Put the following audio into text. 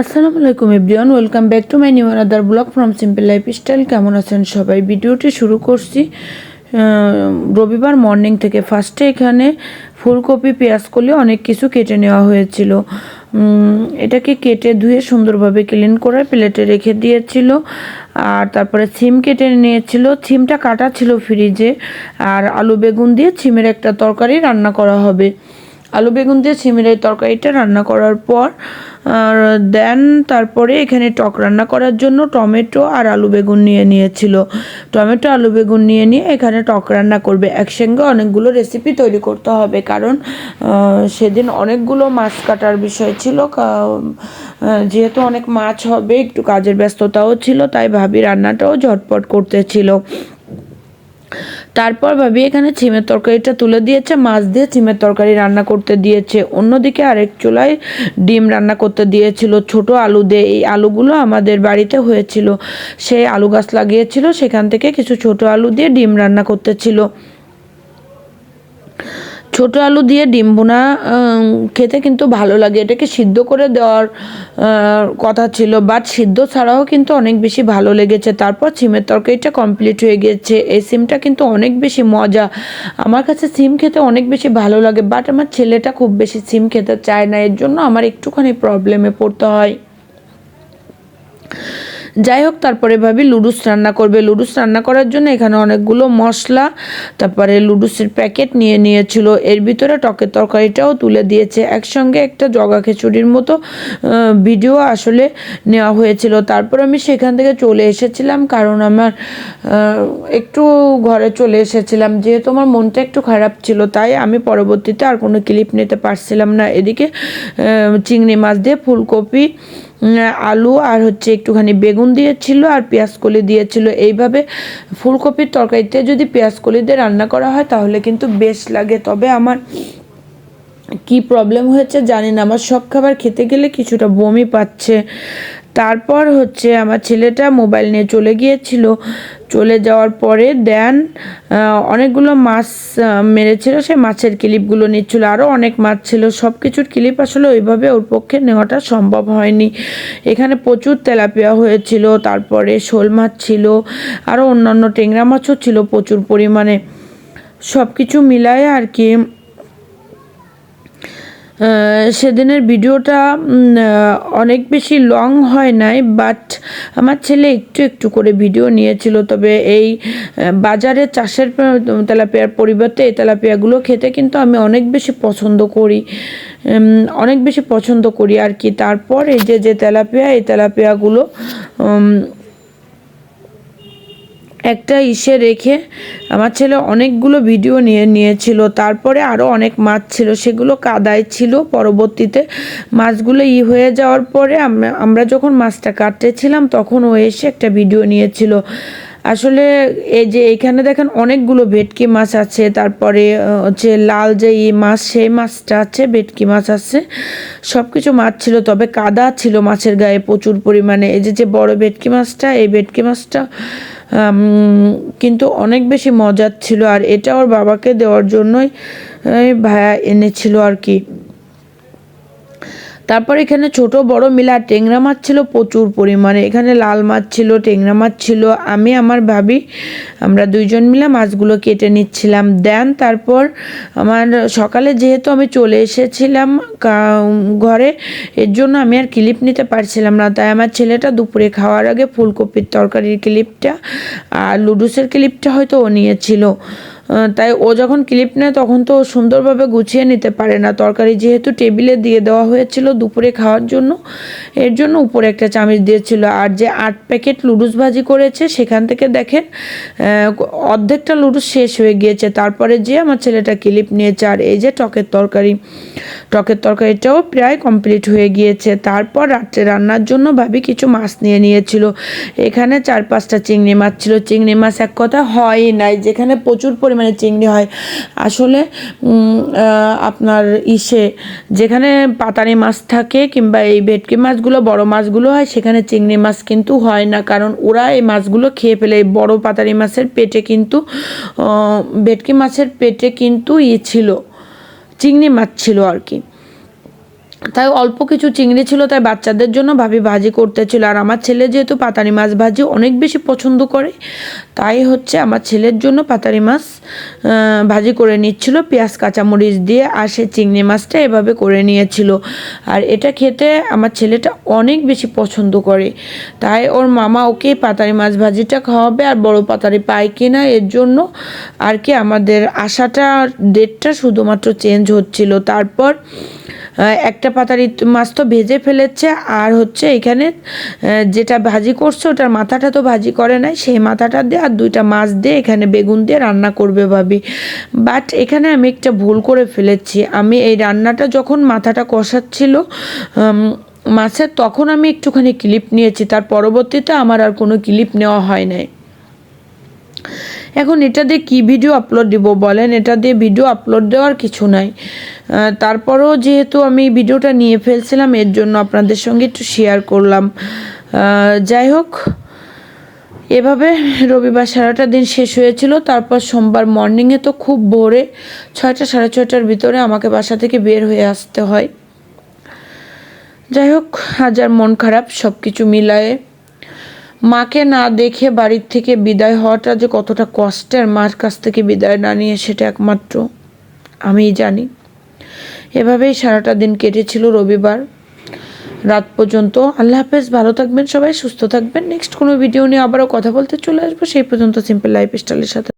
আসসালামু আলাইকুম everyone, welcome back to my new another blog from simple lifestyle কেমন আছেন সবাই? ভিডিওটি শুরু করছি রবিবার মর্নিং থেকে ফার্স্টে এখানে ফুলকপি, পেঁয়াজ করলে অনেক কিছু কেটে নেওয়া হয়েছিল। এটাকে কেটে ধুয়ে সুন্দরভাবে ক্লিন করে প্লেটে রেখে দিয়েছিল। আর তারপরে সিম কেটে নিয়েছিল। সিমটা কাটা ছিল ফ্রিজে। আর আলু বেগুন দিয়ে সিমের একটা তরকারি রান্না করা হবে। আলু, বেগুন দিয়ে এই তরকারিটা রান্না করার পর দেন তারপরে এখানে টক রান্না করার জন্য টমেটো আর আলু, বেগুন নিয়ে নিয়েছিল। টমেটো, আলু, বেগুন নিয়ে নিয়ে এখানে টক রান্না করবে। একসঙ্গে অনেকগুলো রেসিপি তৈরি করতে হবে, কারণ সেদিন অনেকগুলো মাছ কাটার বিষয় ছিল। যেহেতু অনেক মাছ হবে, একটু কাজের ব্যস্ততাও ছিল, তাই ভাবি রান্নাটাও ঝটপট করতেছিল তারপর ভাবি এখানে ছিমের তরকারিটা তুলে দিয়েছে, মাছ দিয়ে ছিমের তরকারি রান্না করতে দিয়েছে। অন্যদিকে আরেক চুলায় ডিম রান্না করতে দিয়েছিল, ছোট আলু দিয়ে। এই আলুগুলো আমাদের বাড়িতে হয়েছিল। সেই আলু গাছ লাগিয়েছিল, সেখান থেকে কিছু ছোট আলু দিয়ে ডিম রান্না করতেছিল ছোট আলু দিয়ে ডিম বোনা খেতে কিন্তু ভালো লাগে। এটাকে সিদ্ধ করে দেওয়ার কথা ছিল বাট সিদ্ধ ছাড়াও কিন্তু অনেক বেশি ভালো লেগেছে। তারপর সিমের তরকারিটা কমপ্লিট হয়ে গিয়েছে এই সিমটা কিন্তু অনেক বেশি মজা। আমার কাছে সিম খেতে অনেক বেশি ভালো লাগে বাট আমার ছেলেটা খুব বেশি সিম খেতে চায় না। এর জন্য আমার একটুখানি প্রবলেমে পড়তে হয়। যাই হোক তারপরে ভাবি লুডুস রান্না করবে। লুডুস রান্না করার জন্য এখানে অনেকগুলো মশলা, তারপরে লুডুসের প্যাকেট নিয়ে নিয়েছিল। এর ভিতরে টকের তরকারিটাও তুলে দিয়েছে। একসঙ্গে একটা জগা খিচুড়ির মতো ভিডিও আসলে নেওয়া হয়েছিল। তারপর আমি সেখান থেকে চলে এসেছিলাম, কারণ আমার একটু ঘরে চলে এসেছিলাম। যেহেতু আমার মনটা একটু খারাপ ছিল, তাই আমি পরবর্তীতে আর কোনো ক্লিপ নিতে পারছিলাম না। এদিকে চিংড়ি মাছ দিয়ে ফুলকপি আলু আর হচ্ছে একটুখানি বেগুন দিয়েছিল আর পেঁয়াজকলি দিয়েছিল। এইভাবে ফুলকপির তরকারিতে যদি পেঁয়াজ কলি দিয়ে রান্না করা হয় তাহলে কিন্তু বেশ লাগে। তবে আমার কি প্রবলেম হয়েছে জানি না। আমার সব খাবার খেতে গেলে কিছুটা বমি পাচ্ছে। তারপর হচ্ছে আমার ছেলেটা মোবাইল নিয়ে চলে গিয়েছিল। চলে যাওয়ার পরে দেন অনেকগুলো মাছ মেরেছিল। সে মাছের ক্লিপগুলো নিচ্ছিল। আরও অনেক মাছ ছিল। সব কিছুর ক্লিপ আসলে ওইভাবে ওর পক্ষে নেওয়াটা সম্ভব হয়নি। এখানে প্রচুর তেলাপিয়া হয়েছিল। তারপরে শোল মাছ ছিল। আরও অন্যান্য টেংরা মাছও ছিল প্রচুর পরিমাণে। সব কিছু মিলায় আর কি সেদিনের ভিডিওটা অনেক বেশি লং হয় নাই বাট আমার ছেলে একটু একটু করে ভিডিও নিয়েছিল। তবে এই বাজারে চাষের তেলাপিয়ার পরিবর্তে এই তেলাপিয়াগুলো খেতে কিন্তু আমি অনেক বেশি পছন্দ করি। অনেক বেশি পছন্দ করি আর কি। তারপর এই যে যে তেলাপিয়া, এই তেলাপিয়াগুলো একটা ইসে রেখে আমার ছেলে অনেকগুলো ভিডিও নিয়ে নিয়েছিল, তারপরে আরও অনেক মাছ ছিল, সেগুলো কাদায় ছিল পরবর্তীতে। মাছগুলো ই হয়ে যাওয়ার পরে আমরা যখন মাছটা কাটতেছিলাম, তখন ও এসে একটা ভিডিও নিয়েছিল। আসলে এই যে এখানে দেখেন অনেকগুলো ভেটকি মাছ আছে, তারপরে হচ্ছে লাল যে ই মাছ, সেই মাছটা আছে, ভেটকি মাছ আছে সব কিছু মাছ ছিল, তবে কাদা ছিল মাছের গায়ে প্রচুর পরিমাণে। এই যে যে বড় ভেটকি মাছটা, এই ভেটকি মাছটা কিন্তু অনেক বেশি মজার ছিল আর এটা ওর বাবাকে দেওয়ার জন্যই ভায়া এনেছিল আর কি। তারপর এখানে ছোট বড় মিলা টেংরা মাছ ছিল প্রচুর পরিমাণে। এখানে লাল মাছ ছিল টেংরা মাছ ছিল। আমি, আমার ভাবি, আমরা দুইজন মিলে মাছগুলো কেটে নিচ্ছিলাম। দেন তারপর আমার সকালে যেহেতু আমি চলে এসেছিলাম ঘরে, এর জন্য আমি আর ক্লিপ নিতে পারছিলাম না। তাই আমার ছেলেটা দুপুরে খাওয়ার আগে ফুলকপির তরকারির ক্লিপটা আর লুডুসের ক্লিপটা হয়তো ও নিয়েছিল। তাই ও যখন ক্লিপ নেয়, তখন তো সুন্দরভাবে গুছিয়ে নিতে পারে না। তরকারি যেহেতু টেবিলে দিয়ে দেওয়া হয়েছিল দুপুরে খাওয়ার জন্য, এর জন্য উপরে একটা চামচ দিয়েছিল। আর যে আট প্যাকেট লুডুস ভাজি করেছে, সেখান থেকে দেখেন অর্ধেকটা লুডুস শেষ হয়ে গিয়েছে। তারপরে যে আমার ছেলেটা ক্লিপ নিয়েছে, আর এই যে টকের তরকারি, টকের তরকারিটাও প্রায় কমপ্লিট হয়ে গিয়েছে। তারপর রাত্রে রান্নার জন্য ভাবি কিছু মাছ নিয়ে নিয়েছিল। এখানে চার পাঁচটা চিংড়ি মাছ ছিল। চিংড়ি মাছ এক কথা হয়ই নাই। যেখানে প্রচুর পরিমাণে চিংড়ি হয়। আসলে আপনার ইসে, যেখানে পাতারি মাছ থাকে কিংবা এই ভেটকি মাছগুলো, বড় মাছগুলো হয়, সেখানে চিংড়ি মাছ কিন্তু হয় না। কারণ ওরা এই মাছগুলো খেয়ে ফেলে। এই বড়ো পাতারি মাছের পেটে কিন্তু ভেটকি মাছের পেটে কিন্তু ই ছিল, চিংড়ি মাছ ছিল আর কি। তাই অল্প কিছু চিংড়ি ছিল তাই বাচ্চাদের জন্য ভাবি ভাজি করতেছিল আর আমার ছেলে যেহেতু পাতারি মাছ ভাজি অনেক বেশি পছন্দ করে, তাই হচ্ছে আমার ছেলের জন্য পাতারি মাছ ভাজি করে নিচ্ছিল। পেঁয়াজ, কাঁচামরিচ দিয়ে আর সে চিংড়ি মাছটা এভাবে করে নিয়েছিল। আর এটা খেতে আমার ছেলেটা অনেক বেশি পছন্দ করে। তাই ওর মামা ওকে পাতারি মাছ ভাজিটা খাওয়াবে আর বড় পাতারি পায় কিনা এর জন্য আর কি আমাদের আশাটা, ডেটটা শুধুমাত্র চেঞ্জ হচ্ছিল। তারপর একটা পাতারি মাছ তো ভেজে ফেলেছে, আর হচ্ছে এখানে যেটা ভাজি করছে ওটার মাথাটা তো ভাজি করে নাই, সেই মাথাটা দিয়ে আর দুইটা মাছ দিয়ে এখানে বেগুন দিয়ে রান্না করবে ভাবি। বাট এখানে আমি একটা ভুল করে ফেলেছি। আমি এই রান্নাটা যখন মাথাটা কষাচ্ছিল মাছের, তখন আমি একটুখানি ক্লিপ নিয়েছি, তার পরবর্তীতে আমার আর কোনো ক্লিপ নেওয়া হয় নাই। এখন এটা দিয়ে কী ভিডিও আপলোড দিব বলেন? এটা দিয়ে ভিডিও আপলোড দেওয়ার কিছু নাই। তারপরেও যেহেতু আমি ভিডিওটা নিয়ে ফেলছিলাম, এর জন্য আপনাদের সঙ্গে একটু শেয়ার করলাম। যাই হোক, এভাবে রবিবার সারাটা দিন শেষ হয়েছিল। তারপর সোমবার মর্নিংয়ে তো খুব ভোরে, ছয়টা, সাড়ে ছয়টার ভিতরে আমাকে বাসা থেকে বের হয়ে আসতে হয়। যাই হোক হাজার মন খারাপ সব কিছু মিলায়ে মাকে না দেখে বাড়ির থেকে বিদায় হওয়াটা যে কতটা কষ্টের, মার কাছ থেকে বিদায় না নিয়ে সেটা একমাত্র আমিই জানি। এভাবেই সারাটা দিন কেটেছিল রবিবার। রাত পর্যন্ত আল্লাহ হাফেজ, ভালো থাকবেন সবাই, সুস্থ থাকবেন। নেক্সট কোনো ভিডিও নিয়ে আবারও কথা বলতে চলে আসব। সেই পর্যন্ত সিম্পল লাইফ স্টাইলের সাথে